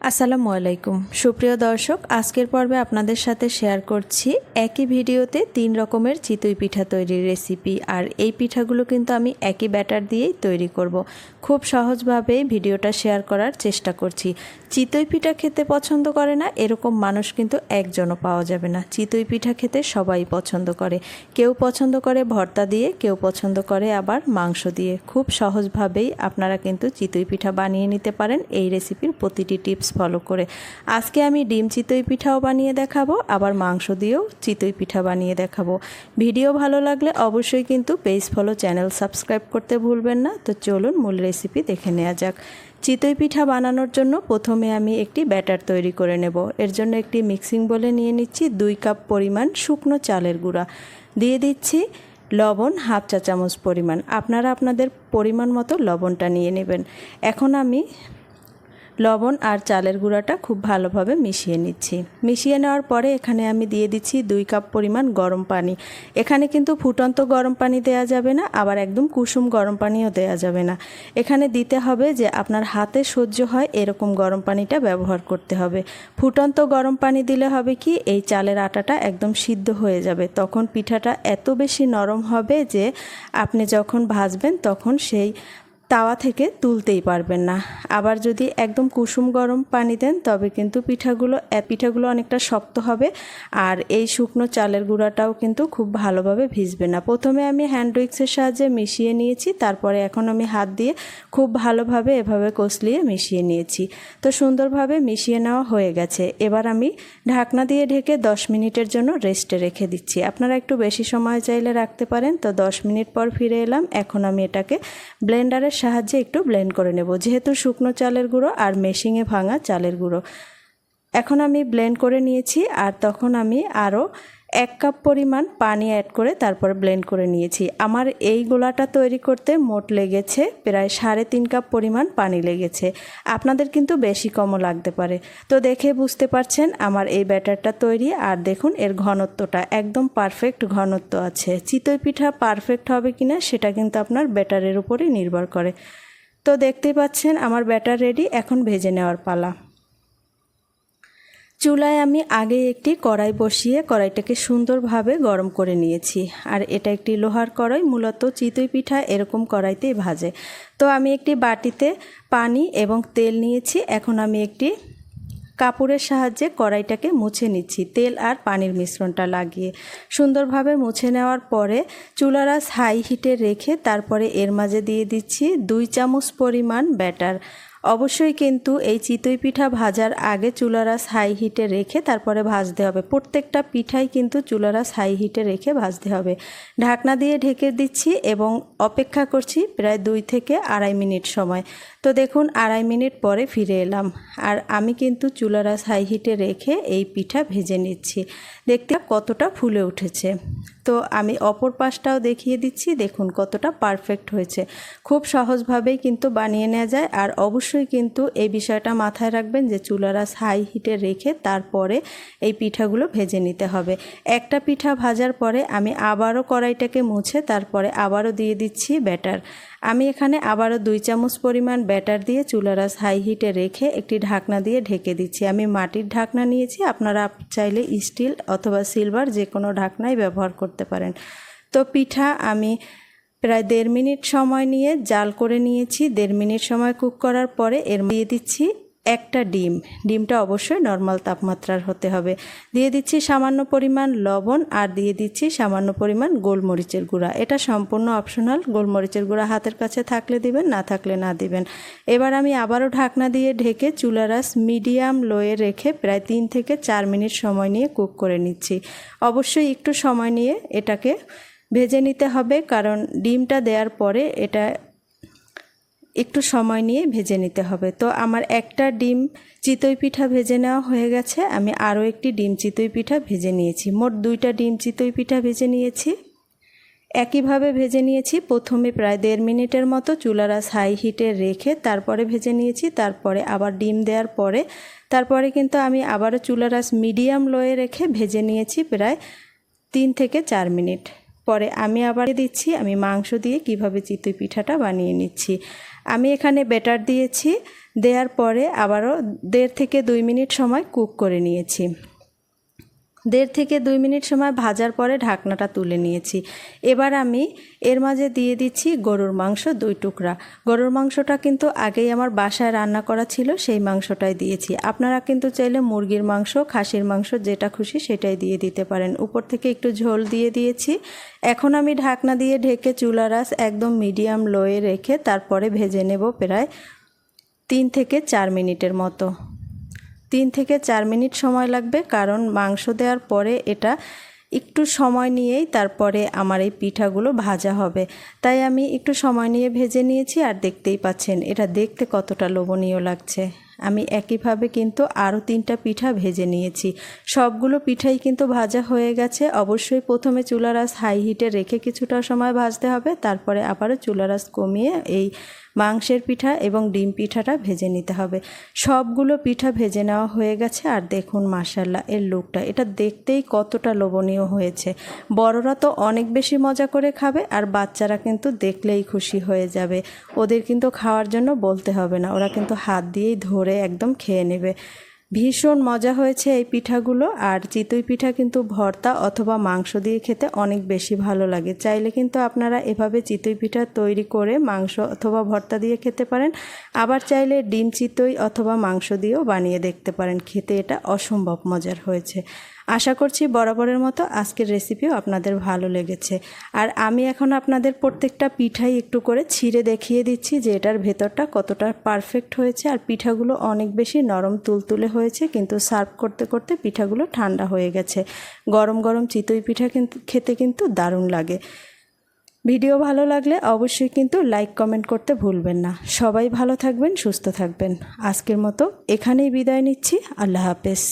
আসসালামু আলাইকুম। সুপ্রিয় দর্শক, আজকের পর্বে আপনাদের সাথে শেয়ার করছি একই ভিডিওতে তিন রকমের চিতই পিঠা তৈরির রেসিপি আর এই পিঠাগুলো কিন্তু আমি একই ব্যাটার দিয়েই তৈরি করব। খুব সহজভাবেই ভিডিওটা শেয়ার করার চেষ্টা করছি। চিতই পিঠা খেতে পছন্দ করে না, এরকম মানুষ কিন্তু একজনও পাওয়া যাবে না। চিতই পিঠা খেতে সবাই পছন্দ করে। কেউ পছন্দ করে ভর্তা দিয়ে, কেউ পছন্দ করে আবার মাংস দিয়ে। খুব সহজভাবেই আপনারা কিন্তু চিতই পিঠা বানিয়ে নিতে পারেন। এই রেসিপির প্রতিটি টিপস ফলো করে। আজকে আমি ডিম চিতই পিঠাও বানিয়ে দেখাবো, আবার মাংস দিয়েও চিতই পিঠা বানিয়ে দেখাবো। ভিডিও ভালো লাগলে অবশ্যই কিন্তু পেজ ফলো, চ্যানেল সাবস্ক্রাইব করতে ভুলবেন না। তো চলুন মূল রেসিপি দেখে নেওয়া যাক। চিতই পিঠা বানানোর জন্য প্রথমে আমি একটি ব্যাটার তৈরি করে নেব। এর জন্য একটি মিক্সিং বলে নিয়ে নিচ্ছি দুই কাপ পরিমাণ শুকনো চালের গুঁড়া। দিয়ে দিচ্ছি লবণ হাফ চা চামচ পরিমাণ। আপনারা আপনাদের পরিমাণ মতো লবণটা নিয়ে নেবেন। এখন আমি লবণ আর চালের গুঁড়াটা খুব ভালোভাবে মিশিয়ে নিচ্ছি। মিশিয়ে নেওয়ার পরে এখানে আমি দিয়ে দিচ্ছি দুই কাপ পরিমাণ গরম পানি। এখানে কিন্তু ফুটন্ত গরম পানি দেয়া যাবে না, আবার একদম কুসুম গরম পানিও দেয়া যাবে না। এখানে দিতে হবে যে আপনার হাতে সহ্য হয় এরকম গরম পানিটা ব্যবহার করতে হবে। ফুটন্ত গরম পানি দিলে হবে কি, এই চালের আটাটা একদম সিদ্ধ হয়ে যাবে। তখন পিঠাটা এত বেশি নরম হবে যে আপনি যখন ভাজবেন তখন সেই তাওয়া থেকে তুলতেই পারবেন না। আবার যদি একদম কুসুম গরম পানি দেন, তবে কিন্তু পিঠাগুলো পিঠাগুলো অনেকটা শক্ত হবে আর এই শুকনো চালের গুঁড়াটাও কিন্তু খুব ভালোভাবে ভিজবে না। প্রথমে আমি হ্যান্ড উইক্সের সাহায্যে মিশিয়ে নিয়েছি, তারপরে এখন আমি হাত দিয়ে খুব ভালোভাবে এভাবে কষলিয়ে মিশিয়ে নিয়েছি। তো সুন্দরভাবে মিশিয়ে নেওয়া হয়ে গেছে। এবার আমি ঢাকনা দিয়ে ঢেকে দশ মিনিটের জন্য রেস্টে রেখে দিচ্ছি। আপনারা একটু বেশি সময় চাইলে রাখতে পারেন। তো দশ মিনিট পর ফিরে এলাম। এখন আমি এটাকে ব্লেন্ডারের সাহায্যে একটু ব্লেন্ড করে নেব। যেহেতু শুকনো চালের গুঁড়ো আর মেশিংয়ে ভাঙা চালের গুঁড়ো। এখন আমি ব্লেন্ড করে নিয়েছি আর তখন আমি আরও এক কাপ পরিমাণ পানি অ্যাড করে তারপর ব্লেন্ড করে নিয়েছি। আমার এই গোলাটা তৈরি করতে মোট লেগেছে প্রায় সাড়ে তিন কাপ পরিমাণ পানি লেগেছে। আপনাদের কিন্তু বেশি কমও লাগতে পারে। তো দেখে বুঝতে পারছেন আমার এই ব্যাটারটা তৈরি আর দেখুন এর ঘনত্বটা একদম পারফেক্ট ঘনত্ব আছে। চিতই পিঠা পারফেক্ট হবে কিনা সেটা কিন্তু আপনার ব্যাটারের উপরেই নির্ভর করে। তো দেখতেই পাচ্ছেন আমার ব্যাটার রেডি এখন ভেজে নেওয়ার পালা। চুলায় আমি আগে একটি কড়াই বসিয়ে কড়াইটাকে সুন্দরভাবে গরম করে নিয়েছি। আর এটা একটি লোহার কড়াই, মূলত চিতই পিঠা এরকম কড়াইতেই ভাজে। তো আমি একটি বাটিতে পানি এবং তেল নিয়েছি। এখন আমি একটি কাপড়ের সাহায্যে কড়াইটাকে মুছে নিচ্ছি, তেল আর পানির মিশ্রণটা লাগিয়ে। সুন্দরভাবে মুছে নেওয়ার পরে চুলারাস হাই হিটে রেখে তারপরে এর মাঝে দিয়ে দিচ্ছি দুই চামচ পরিমাণ ব্যাটার। অবশ্যই কিন্তু এই চিতই পিঠা ভাজার আগে চুলারাস হাই হিটে রেখে তারপরে ভাজতে হবে। প্রত্যেকটা পিঠাই কিন্তু চুলারাস হাই হিটে রেখে ভাজতে হবে। ঢাকনা দিয়ে ঢেকে দিচ্ছি এবং অপেক্ষা করছি প্রায় দুই থেকে আড়াই মিনিট সময়। তো দেখুন, আড়াই মিনিট পরে ফিরে এলাম। আর আমি কিন্তু চুলারাস হাই হিটে রেখে এই পিঠা ভেজে নিচ্ছি। দেখতে কতটা ফুলে উঠেছে। তো আমি অপর পাশটাও দেখিয়ে দিচ্ছি। দেখুন কতটা পারফেক্ট হয়েছে। খুব সহজভাবেই কিন্তু বানিয়ে নেওয়া যায়। আর অবশ্যই কিন্তু এই বিষয়টা মাথায় রাখবেন যে চুলারাস হাই হিটে রেখে তারপরে এই পিঠাগুলো ভেজে নিতে হবে। একটা পিঠা ভাজার পরে আমি আবারও কড়াইটাকে মুছে তারপরে আবারও দিয়ে দিচ্ছি ব্যাটার আমি এখানে আবারও দুই চামচ পরিমাণ ব্যাটার দিয়ে চুলারাস হাই হিটে রেখে একটি ঢাকনা দিয়ে ঢেকে দিচ্ছি। আমি মাটির ঢাকনা নিয়েছি। আপনারা চাইলে স্টিল অথবা সিলভার যে কোনো ঢাকনাই ব্যবহার করতে পারেন। তো পিঠা আমি প্রায় দেড় মিনিট সময় নিয়ে জাল করে নিয়েছি। দেড় মিনিট সময় কুক করার পরে এর দিয়ে দিচ্ছি। একটা ডিম। ডিমটা অবশ্যই নর্মাল তাপমাত্রার হতে হবে। দিয়ে দিচ্ছি সামান্য পরিমাণ লবণ আর দিয়ে দিচ্ছি সামান্য পরিমাণ গোলমরিচের গুঁড়া। এটা সম্পূর্ণ অপশনাল গোলমরিচের গুঁড়া হাতের কাছে থাকলে দিবেন, না থাকলে না দিবেন। এবার আমি আবারও ঢাকনা দিয়ে ঢেকে চুলারাস মিডিয়াম লোয়ে রেখে প্রায় তিন থেকে চার মিনিট সময় নিয়ে কুক করে নিচ্ছি। অবশ্যই একটু সময় নিয়ে এটাকে ভেজে নিতে হবে, কারণ ডিমটা দেওয়ার পরে এটা একটু সময় নিয়ে ভেজে নিতে হবে। তো আমার একটা ডিম চিতই পিঠা ভেজে নেওয়া হয়ে গেছে। আমি আরও একটি ডিম চিতই পিঠা ভেজে নিয়েছি। মোট দুইটা ডিম চিতই পিঠা ভেজে নিয়েছি। একইভাবে ভেজে নিয়েছি প্রথমে প্রায় দেড় মিনিটের মতো চুলারাস হাই হিটে রেখে তারপরে ভেজে নিয়েছি। তারপরে আবার ডিম দেওয়ার পরে, তারপরে কিন্তু আমি আবারও চুলারাস মিডিয়াম লোয়ে রেখে ভেজে নিয়েছি প্রায় তিন থেকে চার মিনিট। পরে আমি আবার দিচ্ছি, আমি মাংস দিয়ে কীভাবে চিতই পিঠাটা বানিয়ে নিচ্ছি। আমি এখানে ব্যাটার দিয়েছি, দেওয়ার পরে আবারও দেড় থেকে দুই মিনিট সময় কুক করে নিয়েছি। দেড় থেকে দুই মিনিট সময় ভাজার পরে ঢাকনাটা তুলে নিয়েছি। এবার আমি এর মাঝে দিয়ে দিচ্ছি গরুর মাংস দুই টুকরা। গরুর মাংসটা কিন্তু আগেই আমার বাসায় রান্না করা ছিল, সেই মাংসটাই দিয়েছি। আপনারা কিন্তু চাইলে মুরগির মাংস, খাসির মাংস, যেটা খুশি সেটাই দিয়ে দিতে পারেন। উপর থেকে একটু ঝোল দিয়ে দিয়েছি। এখন আমি ঢাকনা দিয়ে ঢেকে চুলা রাস একদম মিডিয়াম লোয়ে রেখে তারপরে ভেজে নেব প্রায় তিন থেকে চার মিনিটের মতো। তিন থেকে চার মিনিট সময় লাগবে, কারণ মাংস দেওয়ার পরে এটা একটু সময় নিয়েই তারপরে আমার এই পিঠাগুলো ভাজা হবে। তাই আমি একটু সময় নিয়ে ভেজে নিয়েছি আর দেখতেই পাচ্ছেন, এটা দেখতে কতটা লোভনীয় লাগছে। আমি একইভাবে কিন্তু আরও তিনটা পিঠা ভেজে নিয়েছি। সবগুলো পিঠাই কিন্তু ভাজা হয়ে গেছে। অবশ্যই প্রথমে চুলারাস হাই হিটে রেখে কিছুটা সময় ভাজতে হবে, তারপরে আবারও চুলারাস কমিয়ে এই মাংসের পিঠা এবং ডিম পিঠাটা ভেজে নিতে হবে। সবগুলো পিঠা ভেজে নেওয়া হয়ে গেছে আর দেখুন মাসাল্লাহ এর লুকটা। এটা দেখতেই কতটা লোভনীয় হয়েছে। বড়রা তো অনেক বেশি মজা করে খাবে আর বাচ্চারা কিন্তু দেখলেই খুশি হয়ে যাবে। ওদের কিন্তু খাওয়ার জন্য বলতে হবে না, ওরা কিন্তু হাত দিয়েই ধরে একদম খেয়ে নেবে। ভীষণ মজা হয়েছে এই পিঠাগুলো। আর চিতই পিঠা কিন্তু ভর্তা অথবা মাংস দিয়ে খেতে অনেক বেশি ভালো লাগে। চাইলে কিন্তু আপনারা এভাবে চিতই পিঠা তৈরি করে মাংস অথবা ভর্তা দিয়ে খেতে পারেন। আবার চাইলে ডিম চিতই অথবা মাংস দিয়েও বানিয়ে দেখতে পারেন। খেতে এটা অসম্ভব মজার হয়েছে। আশা করছি বরাবরের মতো আজকের রেসিপিও আপনাদের ভালো লেগেছে। আর আমি এখন আপনাদের প্রত্যেকটা পিঠাই একটু করে ছিঁড়ে দেখিয়ে দিচ্ছি যে এটার ভেতরটা কতটা পারফেক্ট হয়েছে। আর পিঠাগুলো অনেক বেশি নরম তুলতুলে হয়েছে, কিন্তু সার্ভ করতে করতে পিঠাগুলো ঠান্ডা হয়ে গেছে। গরম গরম চিতই পিঠা কিন্তু, খেতে কিন্তু দারুণ লাগে। ভিডিও ভালো লাগলে অবশ্যই কিন্তু লাইক কমেন্ট করতে ভুলবেন না। সবাই ভালো থাকবেন, সুস্থ থাকবেন। আজকের মতো এখানেই বিদায় নিচ্ছি। আল্লাহ হাফেজ।